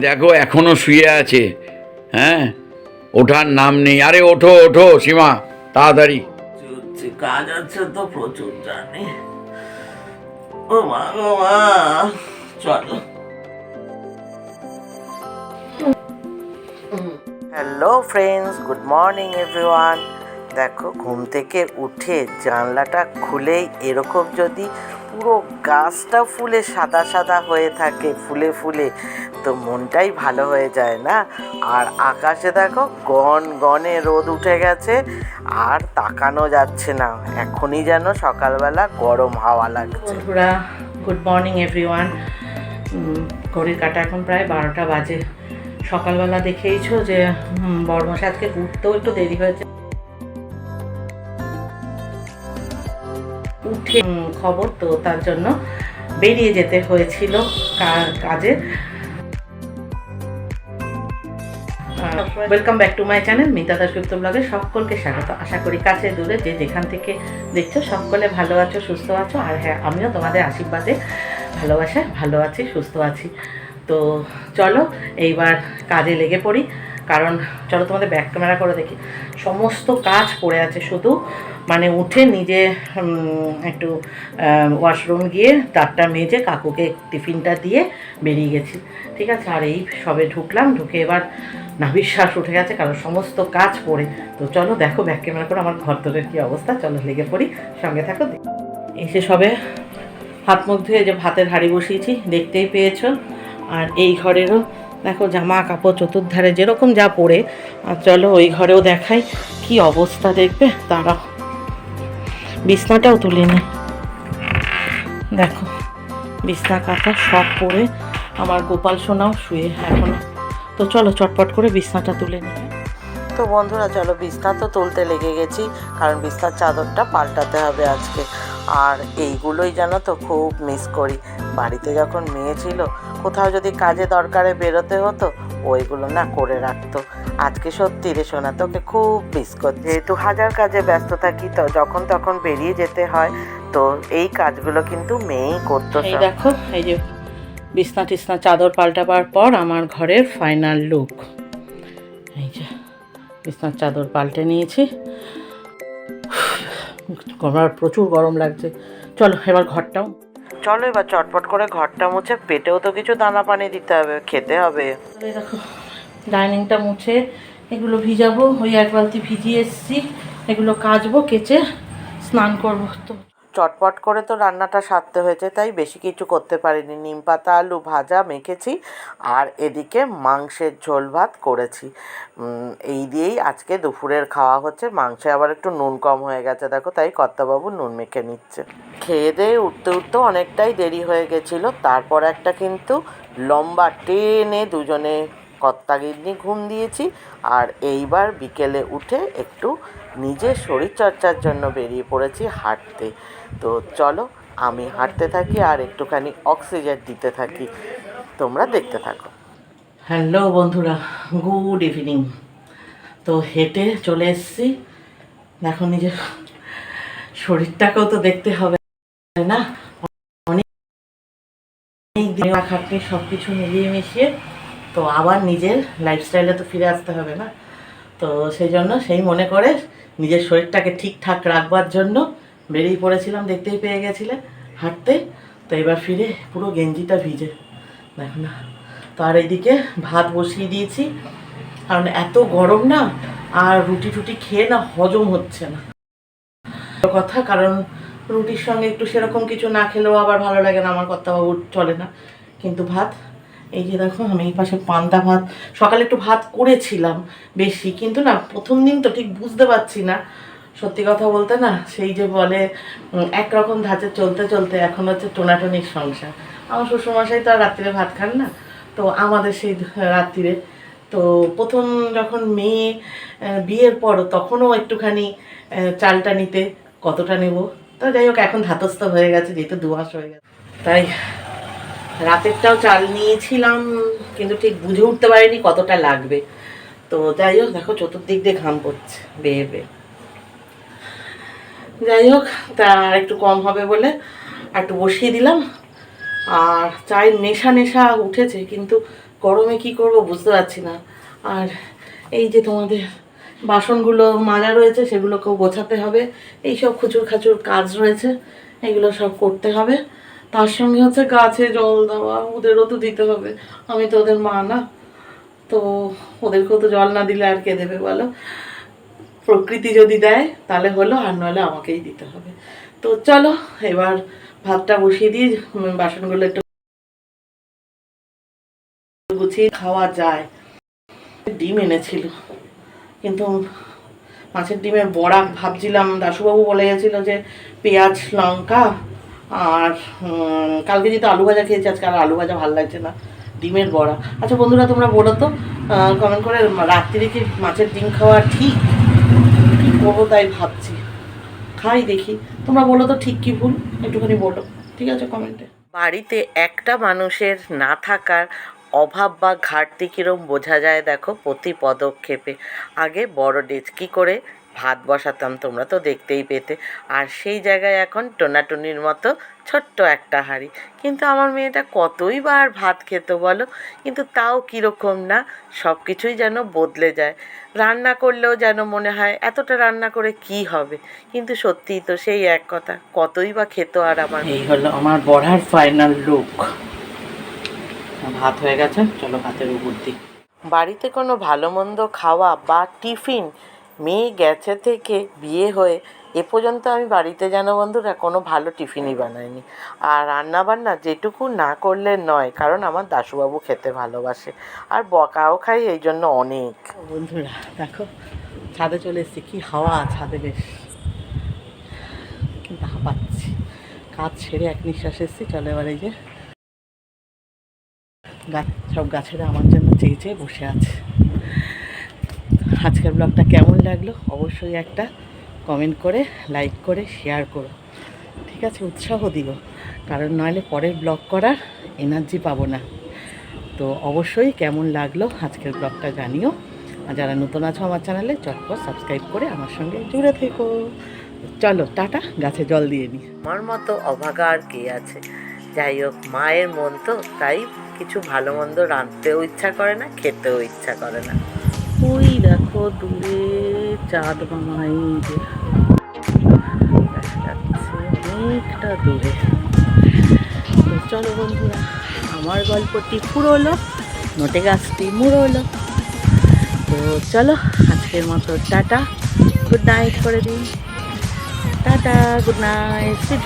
দেখো এখনও শুয়ে আছে। হ্যাঁ? ওঠার নাম নেই। আরে ওঠো ওঠো সীমা তাড়াতাড়ি। কাজ আছে তো প্রচুর জানি। ও মা গো মা চলো। Hello friends good morning everyone দেখো, ঘুম থেকে উঠে জানলাটা খুলেই এরকম যদি পুরো গাছটা ফুলে সাদা সাদা হয়ে থাকে, ফুলে ফুলে, তো মনটাই ভালো হয়ে যায় না? আর আকাশে দেখো, গন গনে রোদ উঠে গেছে, আর তাকানো যাচ্ছে না। এখনই যেন সকালবেলা গরম হাওয়া লাগছে। গুড মর্নিং এভরিওয়ান ঘড়ির কাটা এখন প্রায় বারোটা বাজে। সকালবেলা দেখেইছো যে বড়মশাই উঠতেও একটু দেরি হয়েছে। খবর, তো তার জন্য বেরিয়ে যেতে হয়েছিল কাজে। Welcome back to my channel Mita Dasgupta ব্লগে সকলকে স্বাগত। আশা করি কাছে দূরে যে যেখান থেকে দেখছ সকলে ভালো আছো, সুস্থ আছো, আর হ্যাঁ আমিও তোমাদের আশীর্বাদে ভালোবাসা ভালো আছি, সুস্থ আছি। তো চলো, এইবার কাজে লেগে পড়ি। কারণ চলো তোমাদের ব্যাক ক্যামেরা করে দেখি। সমস্ত কাজ পড়ে আছে শুধু মানে উঠে নিজে একটু ওয়াশরুম গিয়ে তারটা মেজে কাকুকে টিফিনটা দিয়ে বেরিয়ে গেছি। ঠিক আছে, আর এই সবে ঢুকলাম, ঢুকে এবার নাভিশ্বাস উঠে গেছে, কারণ সমস্ত কাজ পড়ে। তো চলো দেখো ব্যাক ক্যামেরা করে আমার ঘর তোরের কী অবস্থা, চলো লেগে পড়ি, সঙ্গে থাকো। এসে সবে হাত মুখ ধুয়ে যে ভাতের হাঁড়ি বসিয়েছি, দেখতেই পেয়েছ। আর এই ঘরেরও দেখো জামা, কাপড় চতুর্ধারে যেরকম যা পড়ে আর চলো ওই ঘরেও দেখাই কি অবস্থা দেখবে। তারা বিছনাটাও তুলিনি দেখো, বিছনা, কাঁথা সব পরে আমার গোপাল সোনাও শুয়ে এখনও। তো চলো চটপট করে বিছনাটা তুলে নিই তো বন্ধুরা, চলো বিছনা তো তুলতে লেগে গেছি, কারণ বিছনার চাদরটা পাল্টাতে হবে আজকে। আর এইগুলোই জানো তো খুব মিস করি। বাড়িতে যখন মেয়ে ছিল কোথাও যদি কাজে দরকারে বেরোতে হতো ওইগুলো না করে রাখতো। আজকে সত্যি রে সোনা তোকে খুব মিস করছি। যেহেতু হাজার কাজে ব্যস্ত থাকি তো যখন তখন বেরিয়ে যেতে হয় তো এই কাজগুলো কিন্তু মেয়েই করতো এই দেখো এই যে বিছনা টিছনা চাদর পাল্টাবার পর আমার ঘরের ফাইনাল লুক এই যে বিছনার চাদর পাল্টে নিয়েছি। আমার প্রচুর গরম লাগছে। চলো এবার ঘরটাও। চলো এবার চটপট করে ঘরটা মুছে পেটেও তো কিছু দানা পানি দিতে হবে খেতে হবে। দেখো ডাইনিংটা মুছে এগুলো ভিজাবো ওই এক বালতি ভিজিয়ে এসছি এগুলো কাচবো কেচে স্নান করব। তো চটপট করে তো রান্নাটা সারতে হয়েছে, তাই বেশি কিছু করতে পারিনি। নিম পাতা, আলু ভাজা মেখেছি আর এদিকে মাংসের ঝোল ভাত করেছি। এই দিয়েই আজকে দুপুরের খাওয়া হচ্ছে। মাংসে আবার একটু নুন কম হয়ে গেছে, দেখো তাই কর্তাবাবু নুন মেখে নিচ্ছে। খেয়ে দিয়ে উঠতে উঠতে অনেকটাই দেরি হয়ে গেছিল, তারপর একটা কিন্তু লম্বা টেনে দুজনে কর্তাগিন্নি ঘুম দিয়েছি আর এইবার বিকেলে উঠে একটু নিজের শরীরচর্চার জন্য বেরিয়ে পড়েছি হাঁটতে। তো চলো, আমি হাঁটতে থাকি আর একটুখানি অক্সিজেন দিতে থাকি। তোমরা দেখতে থাকো। হ্যালো বন্ধুরা, গুড ইভিনিং। তো হেঁটে চলে এসেছি। দেখো নিজের শরীরটাকেও তো দেখতে হবে না? অনেক খাটনি সব কিছু মিলিয়ে মিশিয়ে তো আবার নিজের লাইফস্টাইলে তো ফিরে আসতে হবে না। তো সেই জন্য সেই মনে করে নিজের শরীরটাকে ঠিকঠাক রাখবার জন্য বেরিয়ে পড়েছিলাম, দেখতেই পেয়ে গেছিলে হাঁটতে। তো এবার ফিরে পুরো গেঞ্জিটা ভিজে। দেখো না। তো আর এইদিকে ভাত বসিয়ে দিয়েছি। কারণ এত গরম না, আর রুটি টুটি খেয়ে না হজম হচ্ছে না। কথা, কারণ রুটির সঙ্গে একটু সেরকম কিছু না খেলেও আবার ভালো লাগে না, আমার কর্তাবাবুর চলে না। কিন্তু ভাত এই যে দেখো, আমি এই পাশে পান্তা ভাত, সকালে একটু ভাত করেছিলাম বেশি, কিন্তু না, প্রথম দিন তো ঠিক বুঝতে পারছি না। সত্যি কথা বলতে না, সেই যে বলে একরকম ধাঁচে চলতে চলতে এখন হচ্ছে টোনাটনির সংসার। আমার শ্বশুরমশাই তো আর রাত্রিরে ভাত খান না, তো আমাদের সেই রাত্রিরে। তো প্রথম যখন মেয়ে বিয়ের পর তখনও একটুখানি চালটা নিতে কতটা নেব? তো যাই হোক, এখন ধাতস্থ হয়ে গেছে, যেহেতু দু মাস হয়ে গেছে। তাই রাতেরটাও চাল নিয়েছিলাম, কিন্তু ঠিক বুঝে উঠতে পারিনি কতটা লাগবে। তো যাই হোক, দেখো চতুর্দিক দিয়ে ঘাম পড়ছে, বেয়ে বেয়ে। যাই হোক, তা একটু কম হবে বলে একটু বসিয়ে দিলাম। আর চায়ের নেশা নেশা উঠেছে, কিন্তু গরমে কি করব বুঝতে পারছি না। আর এই যে তোমাদের বাসনগুলো মাজা রয়েছে, সেগুলোকেও গোছাতে হবে। এই সব খুচুর খাচুর কাজ রয়েছে, এগুলো সব করতে হবে। তার সঙ্গে হচ্ছে গাছে জল দেওয়া, ওদেরও তো দিতে হবে। আমি তো ওদের মা না, তো ওদেরকেও তো জল না দিলে আর কে দেবে বলো? প্রকৃতি যদি দেয়, তাহলে হলো, আর নইলে আমাকেই দিতে হবে। তো চলো, এবার ভাতটা বসিয়ে দিয়ে বাসনগুলো একটু গুছিয়ে খাওয়া যায়। ডিম এনেছিল, কিন্তু মাছের ডিমের বড়া ভাবছিলাম, দাশুবাবু বলে গেছিল যে পেঁয়াজ, লঙ্কা আর কালকে যেহেতু আলু ভাজা খেয়েছি, আজকে আর আলু ভাজা ভালো লাগছে না, ডিমের বড়া। আচ্ছা বন্ধুরা, তোমরা বলো তো কমেন্ট করে রাত্রিরে কি মাছের ডিম খাওয়া ঠিক? কি করব তাই ভাবছি। খাই দেখি। তোমরা বলো তো ঠিক কি ভুল, একটুখানি বলো। ঠিক আছে কমেন্টে বাড়িতে একটা মানুষের না থাকার অভাব বা ঘাটতি কীরম বোঝা যায় দেখো প্রতি পদক্ষেপে। আগে বড় ডেচকি করে ভাত বসাতাম তোমরা তো দেখতেই পেতে। আর সেই জায়গায় এখন টোনাটুনির মতো ছোট্ট একটা হাঁড়ি। কিন্তু আমার মেয়েটা কতই বার ভাত খেত বলো? কিন্তু তাও কীরকম না সব কিছুই যেন বদলে যায়। রান্না করলেও যেন মনে হয় এতটা রান্না করে কি হবে? কিন্তু সত্যিই তো সেই এক কথা কতই বা খেত আর আমার এই হলো আমার বড়ার ফাইনাল লুক ভাত হয়ে গেছে চলো ভাতের উপর দিই। বাড়িতে কোনো ভালো মন্দ খাওয়া বা টিফিন মেয়ে গেছে থেকে বিয়ে হয়ে, এ পর্যন্ত আমি বাড়িতে যেন বন্ধুরা কোনো ভালো টিফিনই বানাইনি। আর রান্না বান্না যেটুকু না করলে নয়, কারণ আমার দাশুবাবু খেতে ভালোবাসে। আর বকাও খাই, এই জন্য অনেক। বন্ধুরা, দেখো, ছাদে চলে এসেছি। কি হাওয়া ছাদে, বেশ। কিন্তু হাঁপাচ্ছি কাজ ছেড়ে এক নিঃশ্বাস এসেছি, চলে এবার এই যে গাছ, সব গাছেরা আমার জন্য চেয়ে চেয়ে বসে আছে। আজকের ব্লগটা কেমন লাগল? অবশ্যই একটা কমেন্ট করে লাইক করে শেয়ার করো। ঠিক আছে, উৎসাহ দিও। কারণ নইলে পরের ব্লগ করার এনার্জি পাবো না। তো অবশ্যই কেমন লাগল আজকের ব্লগটা জানিও। আর যারা নতুন আছো আমার চ্যানেলে, চটপট সাবস্ক্রাইব করে আমার সঙ্গে জুড়ে থেকো। চলো, টাটা, গাছে জল দিয়ে নিই আমার মতো অভাগা আর কে আছে? যাই হোক, মায়ের মন তো, তাই কিছু ভালো মন্দ রাঁধতেও ইচ্ছা করে না, খেতেও ইচ্ছা করে না। দেখো দূরে চাঁদ মামাই অনেকটা দূরে। তো চলো বন্ধুরা, আমার গল্পটি ফুরোলো নোটে গাছটি মুড়োলো। তো চলো, আজকের মতো টাটা গুড নাইট করে দিন টাটা গুড নাইট সুইট